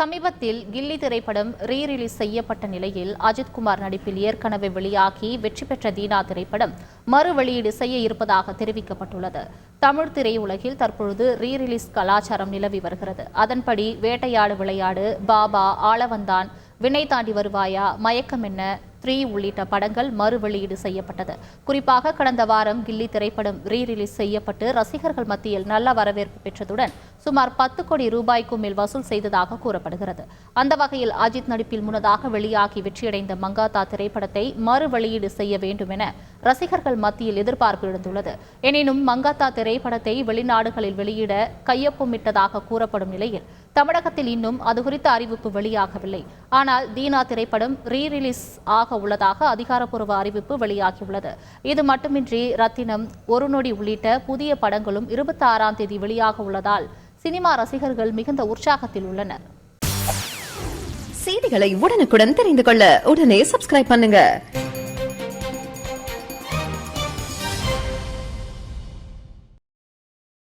சமீபத்தில் கில்லி திரைப்படம் re release செய்யப்பட்ட நிலையில் அஜித்குமார் நடிப்பில் ஏற்கனவே வெளியாகி வெற்றி பெற்ற தீனா திரைப்படம் மறு வெளியீடு செய்ய இருப்பதாக தெரிவிக்கப்பட்டுள்ளது. தமிழ் திரையுலகில் தற்பொழுது ரீ ரிலீஸ் கலாச்சாரம் நிலவி வருகிறது. அதன்படி வேட்டையாடு விளையாடு பாபா ஆளவந்தான் வினை தாண்டி வருவாயா மயக்கம் என்ன ஸ்ரீ உள்ளிட்ட படங்கள் மறு வெளியீடு செய்யப்பட்டது. குறிப்பாக கடந்த வாரம் கில்லி திரைப்படம் ரீ ரிலீஸ் செய்யப்பட்டு ரசிகர்கள் மத்தியில் நல்ல வரவேற்பு பெற்றதுடன் சுமார் பத்து கோடி ரூபாய்க்கும் மேல் வசூல் செய்ததாக கூறப்படுகிறது. அந்த வகையில் அஜித் நடிப்பில் முன்னதாக வெளியாகி வெற்றியடைந்த மங்காத்தா திரைப்படத்தை மறு வெளியீடு செய்ய வேண்டும் என ரசிகர்கள் மத்தியில் எதிர்பார்ப்பு எழுந்துள்ளது. எனினும் மங்காத்தா திரைப்படத்தை வெளிநாடுகளில் வெளியிட கையொப்பமிட்டதாக கூறப்படும் நிலையில் தமிழகத்தில் இன்னும் அது குறித்த அறிவிப்பு வெளியாகவில்லை. ஆனால் தீனா திரைப்படம் ரீ ரிலீஸ் ஆக உள்ளதாக அதிகாரப்பூர்வ அறிவிப்பு வெளியாகியுள்ளது. இது மட்டுமின்றி ரத்தினம் ஒரு நொடி உள்ளிட்ட புதிய படங்களும் இருபத்தி ஆறாம் தேதி வெளியாக உள்ளதால் சினிமா ரசிகர்கள் மிகுந்த உற்சாகத்தில் உள்ளனர். செய்திகளை உடனுக்குடன் தெரிந்து கொள்ள உடனே சப்ஸ்கிரைப் பண்ணுங்க.